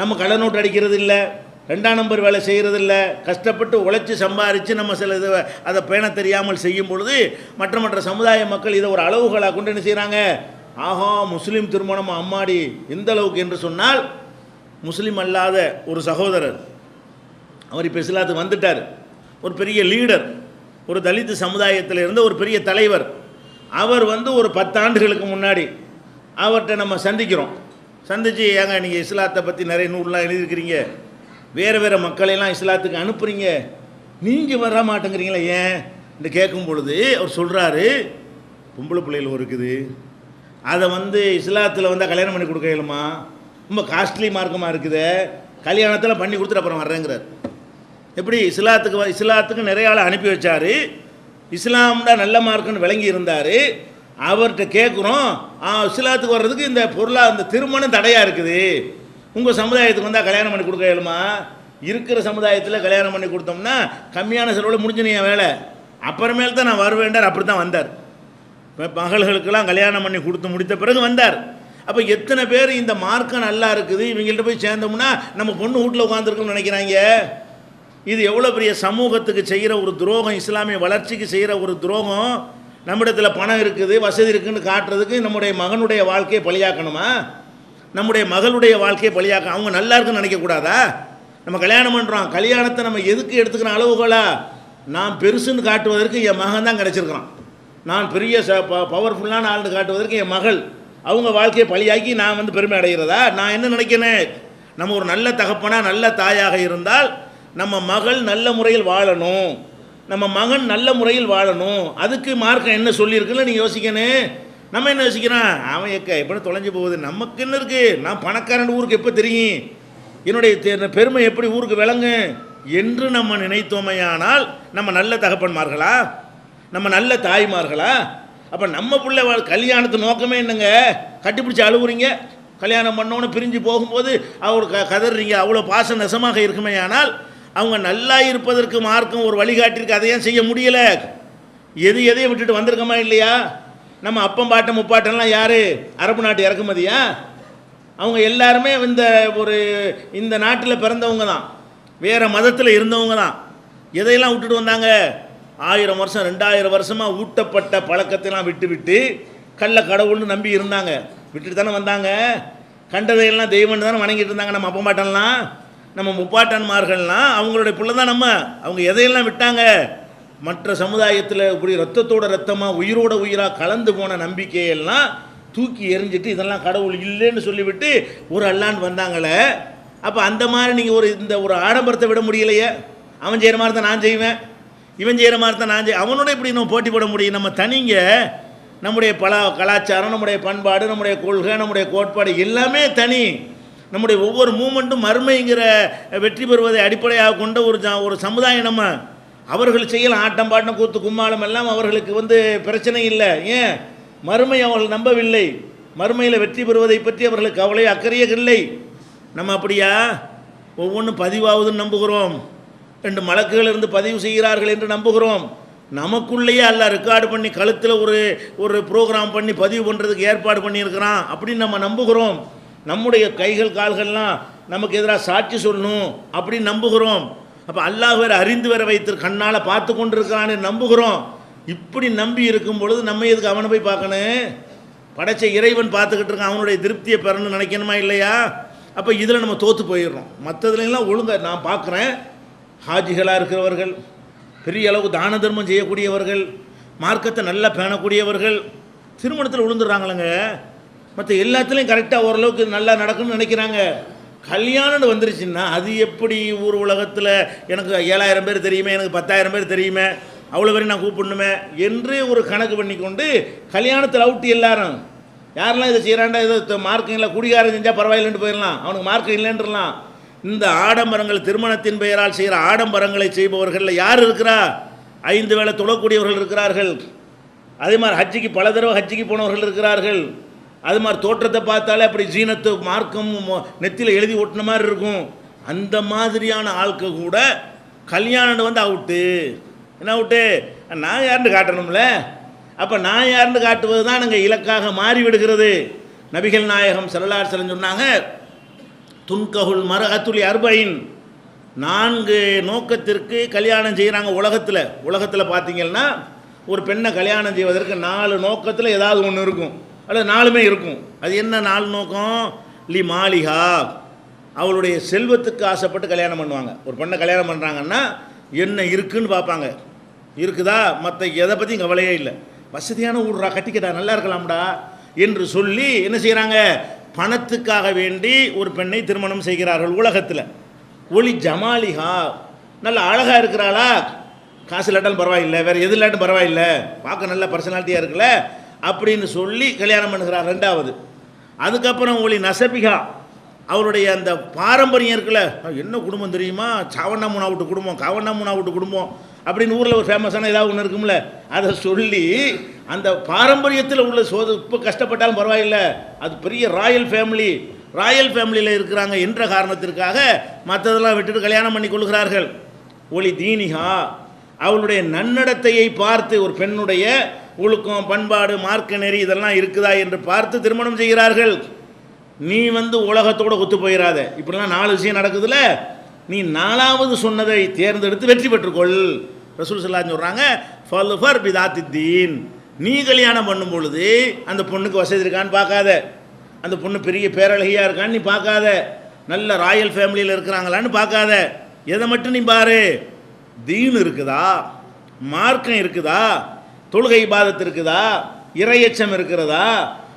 நம்ம கள்ள நோட்டு அடிக்கிறது இல்லை ரெண்டாம் நம்பர் வேலை செய்கிறதில்ல கஷ்டப்பட்டு உழைச்சி சம்பாரித்து நம்ம சில இது அதை பேண தெரியாமல் செய்யும் பொழுது மற்ற மற்ற சமுதாய மக்கள் இதை ஒரு அளவுகளாக கொண்டு என்ன செய்கிறாங்க ஆஹா முஸ்லீம் திருமணம் அம்மாடி எந்த அளவுக்கு என்று சொன்னால் முஸ்லீம் அல்லாத ஒரு சகோதரர் அவர் இப்போ இஸ்லாத்துக்கு வந்துட்டார். ஒரு பெரிய லீடர் ஒரு தலித் சமுதாயத்தில் இருந்த ஒரு பெரிய தலைவர். அவர் வந்து ஒரு பத்தாண்டுகளுக்கு முன்னாடி அவர்கிட்ட நம்ம சந்திக்கிறோம். சந்தித்து ஏங்க நீங்கள் இஸ்லாத்தை பற்றி நிறைய நூல்லாம் எழுதியிருக்கிறீங்க. வேறு வேறு மக்களையெல்லாம் இஸ்லாத்துக்கு அனுப்புகிறீங்க நீங்கள் வர மாட்டேங்கிறீங்களா ஏன்? என்று கேட்கும் பொழுது அவர் சொல்கிறாரு பொம்பளை பிள்ளைகள் இருக்குது. அதை வந்து இஸ்லாத்தில் வந்தால் கல்யாணம் பண்ணி கொடுக்க இயலுமா? ரொம்ப காஸ்ட்லி மார்க்கமாக இருக்குது. கல்யாணத்தில் பண்ணி கொடுத்துட்டு அப்புறம் வர்றேங்கிறார். எப்படி இஸ்லாத்துக்கு வ- இஸ்லாத்துக்கு நிறைய ஆள் அனுப்பி வச்சாரு. இஸ்லாம் தான் நல்ல மார்க்குன்னு விளங்கி இருந்தார். அவர்கிட்ட கேட்குறோம் இஸ்லாத்துக்கு வர்றதுக்கு இந்த பொருளாக இந்த திருமணம் தடையாக இருக்குது. உங்கள் சமுதாயத்துக்கு வந்தால் கல்யாணம் பண்ணி கொடுக்க இயலுமா? இருக்கிற சமுதாயத்தில் கல்யாணம் பண்ணி கொடுத்தோம்னா கம்மியான செலவில் முடிஞ்சு என் வேலை. அப்புறமேல் தான் நான் வருவேண்டார் அப்படி தான் வந்தார். இப்போ மகள்களுக்கெல்லாம் கல்யாணம் பண்ணி கொடுத்து முடித்த பிறகு வந்தார். அப்போ எத்தனை பேர் இந்த மார்க்கம் நல்லா இருக்குது இவங்கள்ட்ட போய் சேர்ந்தோம்னா நம்ம பொண்ணு வீட்டில் உட்காந்துருக்கோம்னு நினைக்கிறாங்க? இது எவ்வளோ பெரிய சமூகத்துக்கு செய்கிற ஒரு துரோகம் இஸ்லாமிய வளர்ச்சிக்கு செய்கிற ஒரு துரோகம்? நம்மிடத்தில் பணம் இருக்குது வசதி இருக்குதுன்னு காட்டுறதுக்கு நம்முடைய மகனுடைய வாழ்க்கையை பலியாக்கணுமா? நம்முடைய மகளுடைய வாழ்க்கையை பலியாக்க அவங்க நல்லா இருக்குன்னு நினைக்கக்கூடாதா நம்ம கல்யாணம் பண்ணுறோம் கல்யாணத்தை நம்ம எதுக்கு எடுத்துக்கிற அளவுகளா நான் பெருசுன்னு காட்டுவதற்கு என் மகன் தான் கிடச்சிருக்கிறான் நான் பெரிய ச ப பவர்ஃபுல்லான ஆள்னு காட்டுவதற்கு என் மகள் அவங்க வாழ்க்கையை பலியாக்கி நான் வந்து பெருமை அடைகிறதா? நான் என்ன நினைக்கிறேன்? நம்ம ஒரு நல்ல தகப்பனாக நல்ல தாயாக இருந்தால் நம்ம மகள் நல்ல முறையில் வாழணும். நம்ம மகன் நல்ல முறையில் வாழணும். அதுக்கு மார்க்கம் என்ன சொல்லியிருக்குன்னு நீங்கள் யோசிக்கணும். நம்ம என்ன யோசிக்கிறோம் அவன் எக்க எப்படி தொலைஞ்சு போகுது. நமக்கு என்ன இருக்குது நான் பணக்காரன் ஊருக்கு எப்போ தெரியும்? என்னுடைய பெருமை எப்படி ஊருக்கு விளங்கு? என்று நம்ம நினைத்தோமையானால் நம்ம நல்ல தகப்பன்மார்களா? நம்ம நல்ல தாய்மார்களா? அப்போ நம்ம பிள்ளை கல்யாணத்து நோக்கமே என்னங்க? கட்டிப்பிடிச்சு அழுகுறீங்க கல்யாணம் பண்ணோன்னு பிரிஞ்சு போகும்போது அவர் க கதறீங்க. அவ்வளோ பாசம் நெசமாக இருக்குமே ஆனால் அவங்க நல்லா இருப்பதற்கு மார்க்கும் ஒரு வழிகாட்டிற்கு அதை ஏன் செய்ய முடியலை? எது எதையும் விட்டுட்டு வந்திருக்கோமா இல்லையா? நம்ம அப்பம் பாட்டம் முப்பாட்டம்லாம் யார்? அரபு நாட்டு இறக்குமதியா? அவங்க எல்லாருமே இந்த ஒரு இந்த நாட்டில் பிறந்தவங்க தான். வேறு மதத்தில் இருந்தவங்க தான். எதையெல்லாம் விட்டுட்டு வந்தாங்க? ஆயிரம் வருஷம் ரெண்டாயிரம் வருஷமாக ஊட்டப்பட்ட பழக்கத்தைலாம் விட்டு விட்டு கள்ள கடவுள்னு நம்பி இருந்தாங்க. விட்டுட்டு தானே வந்தாங்க. கண்டதையெல்லாம் தெய்வம்னு தானே வணங்கிட்டு இருந்தாங்க நம்ம அப்பம்பாட்டன்லாம் நம்ம முப்பாட்டன்மார்கள்லாம் அவங்களுடைய பிள்ளை தான் நம்ம. அவங்க எதையெல்லாம் விட்டாங்க? மற்ற சமுதாயத்தில் இப்படி ரத்தத்தோட ரத்தமாக உயிரோட உயிராக கலந்து போன நம்பிக்கையெல்லாம் தூக்கி எறிஞ்சிட்டு இதெல்லாம் கடவுள் இல்லைன்னு சொல்லிவிட்டு ஒரு அல்லான்னு வந்தாங்களே அப்போ அந்த மாதிரி நீங்கள் ஒரு இந்த ஒரு ஆடம்பரத்தை விட முடியலையே? அவன் செய்கிற மாதிரி தான் நான் செய்வேன். இவன் செய்கிற மாதிரி தான் நான் செய் அவனோட இப்படி நம்ம போட்டி போட முடியும்? நம்ம தனிங்க நம்முடைய பல கலாச்சாரம் நம்முடைய பண்பாடு நம்முடைய கொள்கை நம்முடைய கோட்பாடு எல்லாமே தனி. நம்முடைய ஒவ்வொரு மூமெண்ட்டும் மறுமைங்கிற வெற்றி பெறுவதை அடிப்படையாக கொண்ட ஒரு ஜா- ஒரு சமுதாயம் நம்ம. அவர்கள் செய்யலாம் ஆட்டம் பாட்டம் கூத்து கும்மாளம் எல்லாம் அவர்களுக்கு வந்து பிரச்சனை இல்லை. ஏன்? மறுமை அவர்கள் நம்பவில்லை. மறுமையில் வெற்றி பெறுவதை பற்றி அவர்களுக்கு கவலை அக்கறையே இல்லை. நம்ம அப்படியா? ஒவ்வொன்றும் பதிவாகுதுன்னு நம்புகிறோம். ரெண்டு மலக்குகள் இருந்து பதிவு செய்கிறார்கள் என்று நம்புகிறோம். நமக்குள்ளேயே அல்ல ரெக்கார்டு பண்ணி கழுத்தில் ஒரு ஒரு ப்ரோக்ராம் பண்ணி பதிவு பண்ணுறதுக்கு ஏற்பாடு பண்ணியிருக்கிறான் அப்படின்னு நம்ம நம்புகிறோம். நம்முடைய கைகள் கால்கள்லாம் நமக்கு எதிராக சாட்சி சொல்லணும் அப்படின்னு நம்புகிறோம். அப்போ அல்லாஹ் வேற அறிந்து வர வைத்து கண்ணால் பார்த்து கொண்டு நம்புகிறோம். இப்படி நம்பி இருக்கும் பொழுது நம்ம எதுக்கு அவனை போய் பார்க்கணும்? படைச்ச இறைவன் பார்த்துக்கிட்டு இருக்கான் அவனுடைய திருப்தியை பெறணும்னு நினைக்கணுமா இல்லையா? அப்போ இதில் நம்ம தோற்று போயிடுறோம். மற்றதுலாம் ஒழுங்கா நான் பார்க்குறேன். ஹாஜிகளாக இருக்கிறவர்கள் பெரிய அளவுக்கு தான தர்மம் செய்யக்கூடியவர்கள் மார்க்கத்தை நல்லா பேணக்கூடியவர்கள் திருமணத்தில் விழுந்துடுறாங்களங்க மற்ற எல்லாத்துலேயும் கரெக்டாக ஓரளவுக்கு நல்லா நடக்கும்னு நினைக்கிறாங்க. கல்யாணம்னு வந்துருச்சுன்னா அது எப்படி ஊர் உலகத்தில் எனக்கு ஏழாயிரம் பேர் தெரியுமே எனக்கு பத்தாயிரம் பேர் தெரியுமே அவ்வளோ பேரையும் நான் கூப்பிடணுமே என்று ஒரு கணக்கு பண்ணிக்கொண்டு கல்யாணத்தில் அவுட்டு எல்லாரும். யாரெல்லாம் இதை செய்கிறாண்டா இதை மார்க்கம் இல்லை குடிகாரம் செஞ்சால் பரவாயில்லைன்னு போயிடலாம். அவனுக்கு மார்க்கம் இல்லைன்றலாம். இந்த ஆடம்பரங்கள் திருமணத்தின் பெயரால் செய்கிற ஆடம்பரங்களை செய்பவர்களில் யார் இருக்கிறா? ஐந்து வேளை தொழக்கூடியவர்கள் இருக்கிறார்கள். அதே மாதிரி ஹஜ்ஜிக்கு பல தடவை ஹஜ்ஜிக்கு போனவர்கள் இருக்கிறார்கள். அது மாதிரி தோற்றத்தை பார்த்தாலே அப்படி ஜீனத்து மார்க்கம் நெத்தியில் எழுதி ஒட்டின மாதிரி இருக்கும். அந்த மாதிரியான ஆட்கள் கூட கல்யாணம் வந்து அவுட்டு. என்ன அவுட்டு? நான் யாருன்னு காட்டணும்ல? அப்போ நான் யாருன்னு காட்டுவது தான் நாங்கள் இலக்காக மாறி விடுகிறது நபிகள் நாயகம் செல்லலார் சொன்னாங்க துன்ககுல் மரகத்துலி அர்பைன். நான்கு நோக்கத்திற்கு கல்யாணம் செய்கிறாங்க உலகத்தில். உலகத்தில் பார்த்தீங்கன்னா ஒரு பெண்ணை கல்யாணம் செய்வதற்கு நாலு நோக்கத்தில் ஏதாவது ஒன்று இருக்கும். அல்லது நாளுமே இருக்கும். அது என்ன நாள் நோக்கம்? லி மாளிகா அவளுடைய செல்வத்துக்கு ஆசைப்பட்டு கல்யாணம் பண்ணுவாங்க. ஒரு பெண்ணை கல்யாணம் பண்ணுறாங்கன்னா என்ன இருக்குன்னு பார்ப்பாங்க. இருக்குதா? மற்ற எதை பற்றியும் கவலையே இல்லை. வசதியான ஊர்ரா கட்டிக்கிட்டா நல்லா இருக்கலாம்டா என்று சொல்லி என்ன செய்கிறாங்க பணத்துக்காக வேண்டி ஒரு பெண்ணை திருமணம் செய்கிறார்கள் உலகத்தில். ஒளி ஜமாலிஹா. நல்ல அழகாக இருக்கிறாளா? காசு இல்லாட்டாலும் பரவாயில்லை. வேறு எது இல்லாட்டும் பரவாயில்லை. பார்க்க நல்ல பர்சனாலிட்டியாக இருக்குல்ல? அப்படின்னு சொல்லி கல்யாணம் பண்ணுகிறார் ரெண்டாவது. அதுக்கப்புறம் ஒளி நசபிகா. அவருடைய அந்த பாரம்பரியம் இருக்குல்ல என்ன குடும்பம் தெரியுமா? சாவண்ணா மூணா விட்டு குடும்பம் காவண்ணா மூணா விட்டு குடும்பம் அப்படின்னு ஊரில் ஒரு ஃபேமஸான ஏதாவது ஒன்று இருக்கும்ல அதை சொல்லி அந்த பாரம்பரியத்தில் உள்ள சோது இப்போ கஷ்டப்பட்டாலும் பரவாயில்ல அது பெரிய ராயல் ஃபேமிலி ராயல் ஃபேமிலியில் இருக்கிறாங்க என்ற காரணத்திற்காக மற்றதெல்லாம் விட்டுட்டு கல்யாணம் பண்ணி கொள்கிறார்கள். ஒளி தீனிகா. அவளுடைய நன்னடத்தையை பார்த்து ஒரு பெண்ணுடைய ஒழுக்கம் பண்பாடு மார்க்க நெறி இதெல்லாம் இருக்குதா என்று பார்த்து திருமணம் செய்கிறார்கள். நீ வந்து உலகத்தோடு ஒத்து போயிடாத இப்படிலாம் நாலு விஷயம் நடக்குதுல. நீ நாலாவது சொன்னதை தேர்ந்தெடுத்து வெற்றி பெற்றுக்கொள். ரசூல் சல்லான்னு சொல்கிறாங்க ஃபல்ஃபர் பிதாத்தி தீன் நீ கல்யாணம் பண்ணும் பொழுது அந்த பொண்ணுக்கு வசதி இருக்கான்னு பார்க்காத. அந்த பொண்ணு பெரிய பேரழகியாக இருக்கான்னு நீ பார்க்காத. நல்ல ராயல் ஃபேமிலியில் இருக்கிறாங்களான்னு பார்க்காத. எதை மட்டும் நீ பாரு. தீன் இருக்குதா? மார்க்கம் இருக்குதா? தொழுகை பாதத்து இருக்குதா? இறையச்சம் இருக்கிறதா?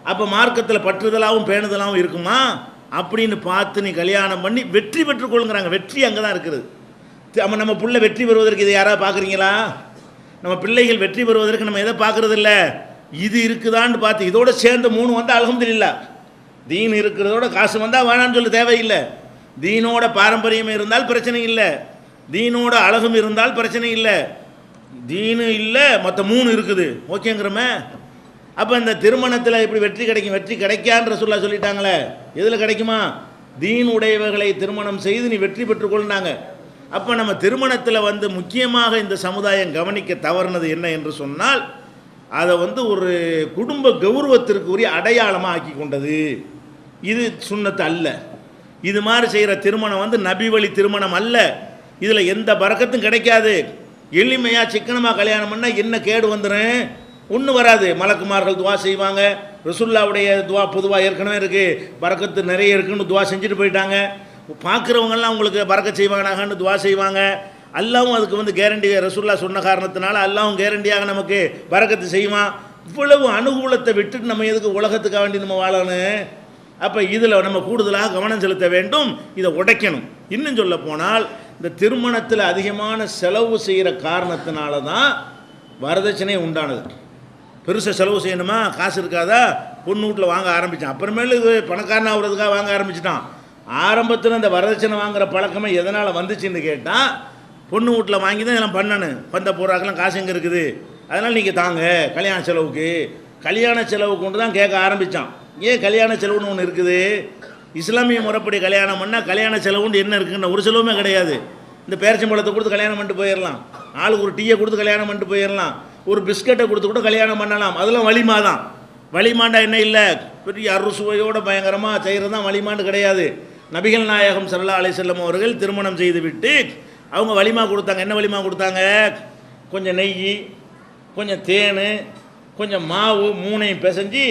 அப்போ மார்க்கத்தில் பற்றுதலாகவும் பேணுதலாகவும் இருக்குமா? அப்படின்னு பார்த்து நீ கல்யாணம் பண்ணி வெற்றி பெற்றுக்கொள்ளுங்கிறாங்க வெற்றி அங்கே தான் இருக்குது. நம்ம நம்ம பிள்ளை வெற்றி பெறுவதற்கு இதை யாராவது பார்க்குறீங்களா? நம்ம பிள்ளைகள் வெற்றி பெறுவதற்கு நம்ம எதை பார்க்குறது இல்லை இது இருக்குதான்னு பார்த்து இதோட சேர்ந்து மூணு வந்தால் அல்ஹம்துலில்லாஹ் தீன் இருக்கிறதோட காசு வந்தால் வேணான்னு சொல்ல தேவையில்லை. தீனோட பாரம்பரியம் இருந்தால் பிரச்சனை இல்லை. தீனோட அழகும் இருந்தால் பிரச்சனை இல்லை. தீனு இல்லை மற்ற மூணு இருக்குது. ஓகேங்கிறமே? அப்போ இந்த திருமணத்தில் இப்படி வெற்றி கிடைக்கும் வெற்றி கிடைக்கான்ற சொல்ல சொல்லிட்டாங்களே. எதில் கிடைக்குமா? தீன் உடையவர்களை திருமணம் செய்து நீ வெற்றி பெற்றுக்கொள்னாங்க. அப்போ நம்ம திருமணத்தில் வந்து முக்கியமாக இந்த சமுதாயம் கவனிக்க தவறுனது என்ன என்று சொன்னால் அதை வந்து ஒரு குடும்ப கௌரவத்திற்கு உரிய அடையாளமாக ஆக்கி கொண்டது. இது சுண்ணத்து அல்ல. இது மாதிரி செய்கிற திருமணம் வந்து நபி வழி திருமணம் அல்ல. இதில் எந்த பறக்கத்தும் கிடைக்காது. எளிமையாக சிக்கனமாக கல்யாணம் பண்ணால் என்ன கேடு வந்துடும் ஒன்றும் வராது. மலக்குமார்கள் துவா செய்வாங்க. ரசுல்லாவுடைய துவா பொதுவாக ஏற்கனவே இருக்குது பறக்கத்து நிறைய இருக்குன்னு துவா செஞ்சுட்டு போயிட்டாங்க. பார்க்குறவங்கெல்லாம் உங்களுக்கு பறக்க செய்வாங்கனாகன்னு துவா செய்வாங்க. அல்லாவும் அதுக்கு வந்து கேரண்டி ரசுல்லா சொன்ன காரணத்தினால அல்லாவும் கேரண்டியாக நமக்கு பறக்கத்து செய்வான். இவ்வளவு அனுகூலத்தை விட்டுட்டு நம்ம எதுக்கு உலகத்துக்காக வேண்டி நம்ம வாழணும்? அப்போ இதில் நம்ம கூடுதலாக கவனம் செலுத்த வேண்டும். இதை உடைக்கணும். இன்னும் சொல்ல போனால் இந்த திருமணத்தில் அதிகமான செலவு செய்கிற காரணத்தினால தான் வரதட்சணை உண்டானது. பெருசாக செலவு செய்யணுமா? காசு இருக்காதா? பொண்ணு வீட்டில் வாங்க ஆரம்பித்தான் அப்புறமேலு இது பணக்காரன் ஆகுறதுக்காக வாங்க ஆரம்பிச்சிட்டான். ஆரம்பத்தில் இந்த வரதட்சணை வாங்குற பழக்கமே எதனால் வந்துச்சுன்னு கேட்டால் பொண்ணு வீட்டில் வாங்கி தான் இதெல்லாம் பண்ணணும். பந்த போறாக்கெல்லாம் காசு எங்கே இருக்குது? அதனால் நீங்கள் தாங்க. கல்யாண செலவுக்கு. கல்யாண செலவு கொண்டு தான் கேட்க ஆரம்பித்தான் ஏன் கல்யாண செலவுன்னு ஒன்று இருக்குது? இஸ்லாமிய முறைப்படி கல்யாணம் பண்ணால் கல்யாண செலவுண்டு என்ன இருக்குன்னு ஒரு செலவுமே கிடையாது. இந்த பேரச்சம்பழத்தை கொடுத்து கல்யாணம் பண்ணிட்டு போயிடலாம் ஆளுக்கு ஒரு டீயை கொடுத்து கல்யாணம் பண்ணிட்டு போயிடலாம் ஒரு பிஸ்கட்டை கொடுத்து கூட கல்யாணம் பண்ணலாம். அதெல்லாம் வலிமா தான் வலிமாண்டா என்ன இல்லை? பெரிய அறுசுவையோடு பயங்கரமாக செய்கிறது தான் வலிமாண்டு கிடையாது. நபிகள் நாயகம் சல்லா அலிசல்லம் அவர்கள் திருமணம் செய்து விட்டு அவங்க வலிமா கொடுத்தாங்க. என்ன வலிமா கொடுத்தாங்க? கொஞ்சம் நெய் கொஞ்சம் தேன் கொஞ்சம் மாவு மூணையும் பிசைஞ்சு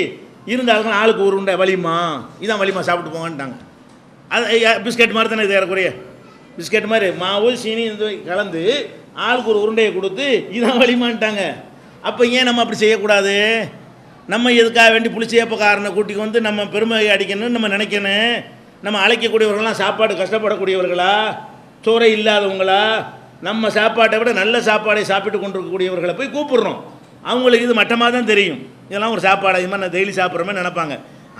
இருந்தாலும் ஆளுக்கு ஒரு உண்டை வலிமா இதான் வலிமா சாப்பிட்டு போங்கன்ட்டாங்க. அது ஐயா, பிஸ்கட் மாதிரி தானே இது ஏறக்குறைய? பிஸ்கட் மாதிரி. மாவு சீனி கலந்து ஆளுக்கு ஒரு உருண்டையை கொடுத்து இதான் வலிமான்ட்டாங்க அப்போ ஏன் நம்ம அப்படி செய்யக்கூடாது? நம்ம எதுக்காக வேண்டி புளிச்சேப்பக்காரனை கூட்டிக்கு வந்து நம்ம பெருமை அடிக்கணும்னு நம்ம நினைக்கணும். நம்ம அழைக்கக்கூடியவர்கள்லாம் சாப்பாடு கஷ்டப்படக்கூடியவர்களா? சோறை இல்லாதவங்களா? நம்ம சாப்பாட்டை விட நல்ல சாப்பாடை சாப்பிட்டு கொண்டிருக்கக்கூடியவர்களை போய் கூப்பிடுறோம். அவங்களுக்கு இது மட்டமாக தான் தெரியும். இதெல்லாம் ஒரு சாப்பாடு இது மாதிரி நான் டெய்லி சாப்பிட்ற மாதிரி நினைப்பாங்க.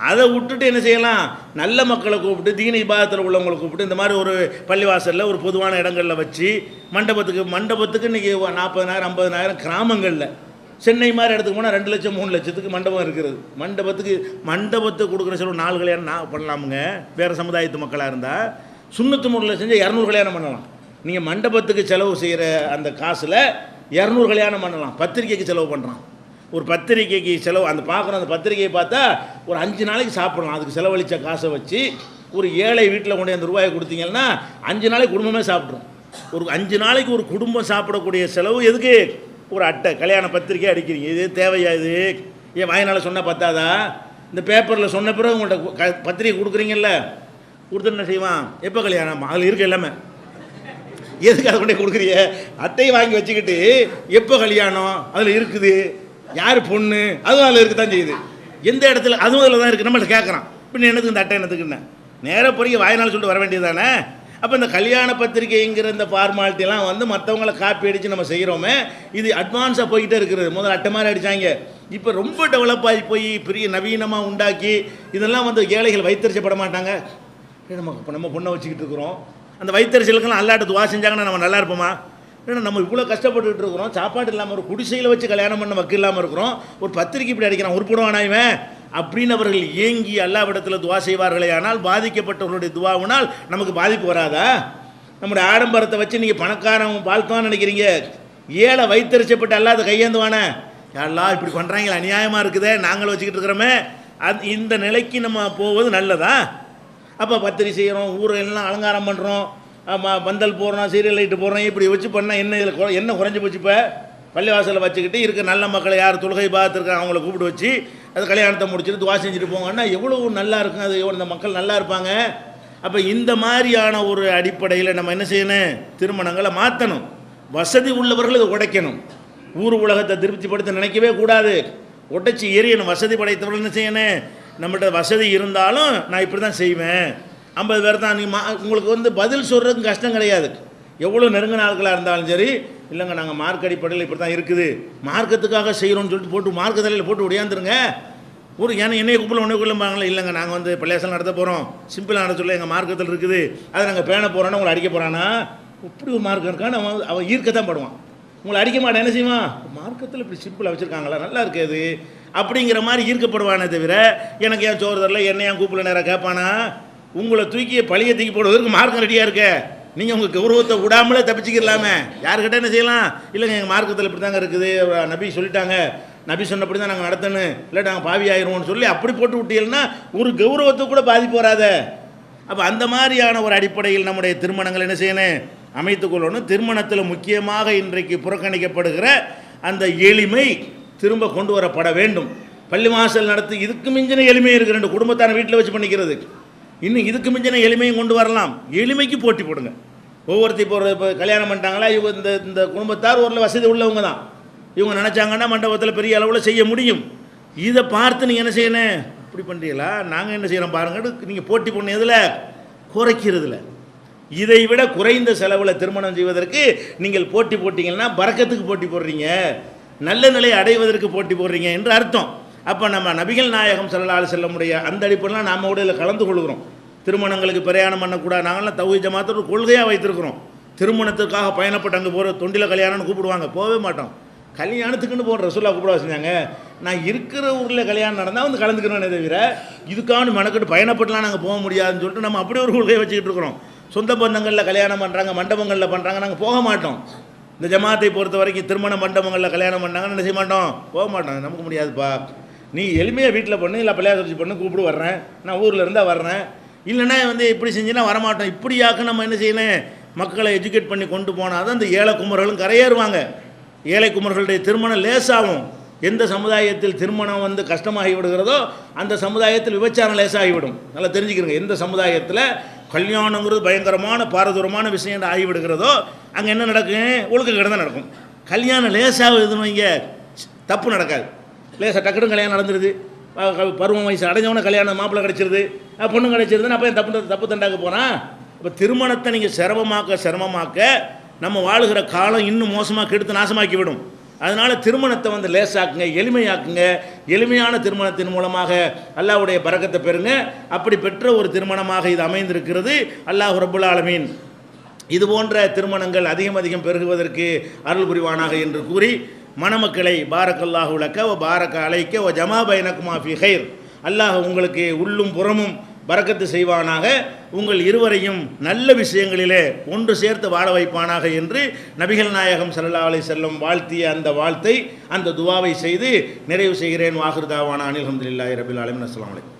அதை விட்டுட்டு என்ன செய்யலாம்? நல்ல மக்களை கூப்பிட்டு தீன இபாதத்தில் உள்ளவங்களை கூப்பிட்டு இந்த மாதிரி ஒரு பள்ளிவாசலில் ஒரு பொதுவான இடங்களில் வச்சு மண்டபத்துக்கு மண்டபத்துக்கு இன்றைக்கி நாற்பதனாயிரம் ஐம்பதனாயிரம் கிராமங்களில் சென்னை மாதிரி இடத்துக்கு போனால் ரெண்டு லட்சம் மூணு லட்சத்துக்கு மண்டபம் இருக்கிறது மண்டபத்துக்கு மண்டபத்துக்கு கொடுக்குற செலவு நாலு கல்யாணம் நான் பண்ணலாமுங்க. வேறு சமுதாயத்து மக்களாக இருந்தால் சுண்ணத்து முறையில் செஞ்சால் இரநூறு கல்யாணம் பண்ணலாம். நீங்கள் மண்டபத்துக்கு செலவு செய்கிற அந்த காசில் இரநூறு கல்யாணம் பண்ணலாம். பத்திரிக்கைக்கு செலவு பண்ணுறான் ஒரு பத்திரிக்கைக்கு செலவு அந்த பார்க்குறோம் அந்த பத்திரிக்கையை பார்த்தா ஒரு அஞ்சு நாளைக்கு சாப்பிடலாம். அதுக்கு செலவழித்த காசை வச்சு ஒரு ஏழை வீட்டில் கொண்டு அந்த ரூபாயை கொடுத்தீங்கன்னா அஞ்சு நாளைக்கு குடும்பமே சாப்பிட்றோம் ஒரு அஞ்சு நாளைக்கு ஒரு குடும்பம் சாப்பிடக்கூடிய செலவு எதுக்கு? ஒரு அட்டை கல்யாண பத்திரிக்கை அடிக்கிறீங்க. இது தேவையா இது? ஏன் வாயினால் சொன்னால் பத்தாதா? இந்த பேப்பரில் சொன்ன பிறகு உங்கள்கிட்ட க- பத்திரிக்கை கொடுக்குறீங்கல்ல? கொடுத்துட்டு என்ன செய்வான்? எப்போ கல்யாணம்? அதில் இருக்கு எல்லாமே. எதுக்கு அதை கொண்டே கொடுக்குறிய அட்டையை வாங்கி வச்சுக்கிட்டு எப்போ கல்யாணம்? அதில் இருக்குது. யார் பொண்ணு? அதுவும் அதில் இருக்க தான் செய்யுது. எந்த இடத்துல? அதுவும் அதில் தான் இருக்குது நம்மள்ட்ட கேட்குறான் பின்ன என்னத்துக்கு இந்த அட்டை என்னத்துக்குன்னு நேராக பொறிய வாயினால் சொல்லிட்டு வர வேண்டியதானே அப்போ இந்த கல்யாண பத்திரிக்கைங்கிற இந்த ஃபார்மாலிட்டிலாம் வந்து மற்றவங்கள காப்பி அடித்து நம்ம செய்கிறோமே இது அட்வான்ஸாக போய்கிட்டே இருக்கிறது. முதல்ல அட்டை மாதிரி அடித்தாங்க இப்போ ரொம்ப டெவலப் ஆகி போய் பெரிய நவீனமாக உண்டாக்கி இதெல்லாம் வந்து ஏழைகள் வைத்தறிச்சப்பட மாட்டாங்க. நம்ம இப்போ நம்ம பொண்ணை வச்சுக்கிட்டு இருக்கிறோம். அந்த வைத்தறிச்சலுக்கெல்லாம் அல்லாட்டு துவா செஞ்சாங்கன்னா நம்ம நல்லா இருப்போமா? ஏன்னா நம்ம இவ்வளோ கஷ்டப்பட்டுட்டு இருக்கிறோம். சாப்பாடு இல்லாமல் ஒரு குடிசையில் வச்சு கல்யாணம் பண்ண மக்கள் இல்லாமல் இருக்கிறோம். ஒரு பத்திரிக்கை இப்படி அடிக்கிறான் உருப்படுவானா இவன்? அப்படின்னு அவர்கள் ஏங்கி அல்லாவிடத்தில் துவா செய்வார்களே ஆனால் பாதிக்கப்பட்டவர்களுடைய துவாவினால் நமக்கு பாதிப்பு வராதா? நம்முடைய ஆடம்பரத்தை வச்சு நீங்கள் பணக்காரன் வாழ்த்தான்னு நினைக்கிறீங்க. ஏழை வைத்தறிச்சப்பட்டு அல்லாத கையேந்துவானே? யாரெல்லாம் இப்படி பண்ணுறாங்களே அநியாயமாக இருக்குதே நாங்களும் வச்சுக்கிட்டு இருக்கிறோமே. அது இந்த நிலைக்கு நம்ம போவது நல்லதா? அப்போ பத்திரி செய்கிறோம் ஊரெல்லாம் அலங்காரம் பண்ணுறோம் ஆமாம் பந்தல் போடுறோம் சீரியல் லைட்டு போடுறோம் இப்படி வச்சு பண்ணால் என்ன இதில் என்ன குறைஞ்சி போச்சு இப்போ? பள்ளிவாசலில் வச்சுக்கிட்டு இருக்க நல்ல மக்களை யார் தொழுகை பார்த்துருக்காங்க அவங்கள கூப்பிட்டு வச்சு அது கல்யாணத்தை முடிச்சுட்டு துவா செஞ்சுட்டு போங்கன்னா எவ்வளோ நல்லா இருக்கும் அது இந்த மக்கள் நல்லா இருப்பாங்க. அப்போ இந்த மாதிரியான ஒரு அடிப்படையில் நம்ம என்ன செய்யணும்? திருமணங்களை மாற்றணும் வசதி உள்ளவர்கள் இதை உடைக்கணும். ஊர் உலகத்தை திருப்திப்படுத்த நினைக்கவே கூடாது. உடைச்சி எரியணும். வசதி படைத்தவர்கள் என்ன செய்யணும்? நம்மகிட்ட வசதி இருந்தாலும் நான் இப்படி தான் செய்வேன். ஐம்பது பேர் தான். நீ மா உங்களுக்கு வந்து பதில் சொல்கிறதுக்கு கஷ்டம் கிடையாது. எவ்வளோ நெருங்கின ஆட்களாக இருந்தாலும் சரி இல்லைங்க நாங்கள் மார்க் அடிப்படையில் இப்படி தான் இருக்குது. மார்க்கத்துக்காக செய்கிறோம்னு சொல்லிட்டு போட்டு மார்க்க தலையில் போட்டு ஒடியாந்துருங்க. ஒரு ஏன்னா என்னைய கூப்பிட உன்னை கொள்ளும்பாங்களே இல்லைங்க நாங்கள் வந்து பிள்ளையாசல் நடத்த போகிறோம் சிம்பிளாக நடத்த சொல்ல எங்கள் மார்க்கத்தில் இருக்குது. அதை நாங்கள் பேண போகிறோன்னா உங்களை அடிக்க போகிறானா இப்படி ஒரு மார்க்கம் இருக்கான்னு அவன் அவன் ஈர்க்க தான் படுவான். உங்களை அடிக்க மாட்டேன் என்ன செய்வான்? மார்க்கத்தில் இப்படி சிம்பிளாக வச்சுருக்காங்களா? நல்லா இருக்காது அப்படிங்கிற மாதிரி ஈர்க்கப்படுவானே தவிர எனக்கு ஏன் சோறு தரல என்ன ஏன் கூப்பிடல நேரம் கேட்பானா? உங்களை தூக்கி பழிய தூக்கி போடுவதற்கு மார்க்கம் ரெடியாக இருக்க. நீங்கள் உங்கள் கௌரவத்தை விடாமலே தப்பிச்சுக்கலாமே யாருக்கிட்ட என்ன செய்யலாம்? இல்லைங்க எங்கள் மார்க்கத்தில் இப்படி தாங்க இருக்குது. நபி சொல்லிட்டாங்க. நபி சொன்னபடி தான் நாங்கள் நடத்தணும். இல்லை நாங்கள் பாவி ஆயிடுவோம்னு சொல்லி அப்படி போட்டு விட்டீங்கன்னா ஒரு கௌரவத்தை கூட பாதிப்பு வராத. அப்போ அந்த மாதிரியான ஒரு அடிப்படையில் நம்முடைய திருமணங்கள் என்ன செய்யணும்? அமைத்துக் கொள்ளணும். திருமணத்தில் முக்கியமாக இன்றைக்கு புறக்கணிக்கப்படுகிற அந்த எளிமை திரும்ப கொண்டு வரப்பட வேண்டும். பள்ளி வாசல் நடத்தி இதுக்கு மிஞ்சின எளிமை இருக்கு. ரெண்டு குடும்பத்தான வீட்டில் வச்சு பண்ணிக்கிறது. இன்னும் இதுக்கு மிஞ்சின எளிமையும் கொண்டு வரலாம். எளிமைக்கு போட்டி போடுங்க. ஒவ்வொருத்தர் இப்போ ஒரு இப்போ கல்யாணம் பண்ணிட்டாங்களா இவங்க இந்த இந்த குடும்பத்தார் ஒரு வசதி உள்ளவங்க தான். இவங்க நினச்சாங்கன்னா மண்டபத்தில் பெரிய அளவில் செய்ய முடியும். இதை பார்த்து நீங்கள் என்ன செய்யணும்? இப்படி பண்ணுறீங்களா நாங்கள் என்ன செய்கிறோம் பாருங்கள் நீங்கள் போட்டி பண்ண எதில் குறைக்கிறதுல. இதை விட குறைந்த செலவில் திருமணம் செய்வதற்கு நீங்கள் போட்டி போட்டிங்கன்னா பறக்கத்துக்கு போட்டி போடுறீங்க. நல்ல நிலையை அடைவதற்கு போட்டி போடுறீங்க என்று அர்த்தம். அப்போ நம்ம நபிகள் நாயகம் ஸல்லல்லாஹு செல்லமுடைய அந்த அடிப்படையில் நாம் கூட இதில் கலந்து கொள்கிறோம். திருமணங்களுக்கு பிரயாணம் பண்ணக்கூடாது. நாங்களாம் தகுதி ஜமாத்து ஒரு கொள்கையாக வைத்திருக்கிறோம். திருமணத்துக்காக பயணப்பட்டு அங்கே போகிற தொண்டில கல்யாணம்னு கூப்பிடுவாங்க. போகவே மாட்டோம். கல்யாணத்துக்குன்னு போகிற ரசூலா கூப்பிட செஞ்சாங்க நான் இருக்கிற ஊரில் கல்யாணம் நடந்தால் வந்து கலந்துக்கிறோன்னே தவிர இதுக்கான மெனக்கெட்டு பயணப்பட்டுலாம் நாங்கள் போக முடியாதுன்னு சொல்லிட்டு நம்ம அப்படி ஒரு கொள்கையை வச்சுக்கிட்டு இருக்கிறோம். சொந்த பந்தங்களில் கல்யாணம் பண்ணுறாங்க மண்டபங்களில் பண்ணுறாங்க நாங்கள் போக மாட்டோம். இந்த ஜமாத்தை பொறுத்த வரைக்கும் திருமண மண்டபங்களில் கல்யாணம் பண்ணாங்கன்னு நினைச்ச மாட்டோம்? போக மாட்டோம். நமக்கு முடியாதுப்பா. நீ எளிமையாக வீட்டில் பண்ணு இல்லை பிள்ளையார் பண்ணு கூப்பிடு வர்றேன். நான் ஊரில் இருந்தால் வர்றேன். இல்லைன்னா வந்து இப்படி செஞ்சுன்னா வரமாட்டோம். இப்படியாக்க நம்ம என்ன செய்யணும்? மக்களை எஜுகேட் பண்ணி கொண்டு போனால் தான் இந்த ஏழை குமர்களும் கரையேறுவாங்க. ஏழை குமர்களுடைய திருமணம் லேசாகும். எந்த சமுதாயத்தில் திருமணம் வந்து கஷ்டமாகி விடுகிறதோ அந்த சமுதாயத்தில் விபச்சாரம் லேசாகிவிடும் நல்லா தெரிஞ்சுக்கிறங்க. எந்த சமுதாயத்தில் கல்யாணங்கிறது பயங்கரமான பாரதூரமான விஷயம் ஆகிவிடுகிறதோ அங்கே என்ன நடக்கும்? ஒழுக்க கிடந்த நடக்கும். கல்யாணம் லேசாகுதுன்னு வைங்க. தப்பு நடக்காது. லேசாக டக்குனு கல்யாணம் நடந்துருது. ப- பருவம் வயசு அடைஞ்சவன கல்யாணம் மாப்பிள்ளை கிடச்சிருது. பொண்ணு கிடச்சிருதுன்னு அப்போ என் தப்பு தப்பு தண்டாக்க போகிறான் இப்போ திருமணத்தை நீங்கள் சிரமமாக்க சிரமமாக்க நம்ம வாழுகிற காலம் இன்னும் மோசமாக கெடுத்து நாசமாக்கி விடும். அதனால் திருமணத்தை வந்து லேசாக்குங்க எளிமையாக்குங்க. எளிமையான திருமணத்தின் மூலமாக அல்லாஹுடைய பரக்கத்தை பெறுங்க. அப்படி பெற்ற ஒரு திருமணமாக இது அமைந்திருக்கிறது. அல்லாஹ் ரபுல் ஆலமீன். இது போன்ற திருமணங்கள் அதிகம் அதிகம் பெருகுவதற்கு அருள் புரிவானாக என்று கூறி மணமக்களை பாரக்கல்லாஹுலக்க ஓ பாரக்க அலைக்க ஓ ஜமா பைனக்குமா ஃபி ஹைர் அல்லாஹ் உங்களுக்கு உள்ளும் புறமும் பறக்கத்து செய்வானாக. உங்கள் இருவரையும் நல்ல விஷயங்களிலே ஒன்று சேர்த்து வாழ வைப்பானாக என்று நபிகள் நாயகம் சல்லா அலி செல்லம் வாழ்த்திய அந்த வாழ்த்தை அந்த துவாவை செய்து நிறைவு செய்கிறேன். வாகுர்தாவான அனில் அஹமதுல்லாஹி ரபில் அலமின் அஸ்லாம் அலைக்கும்.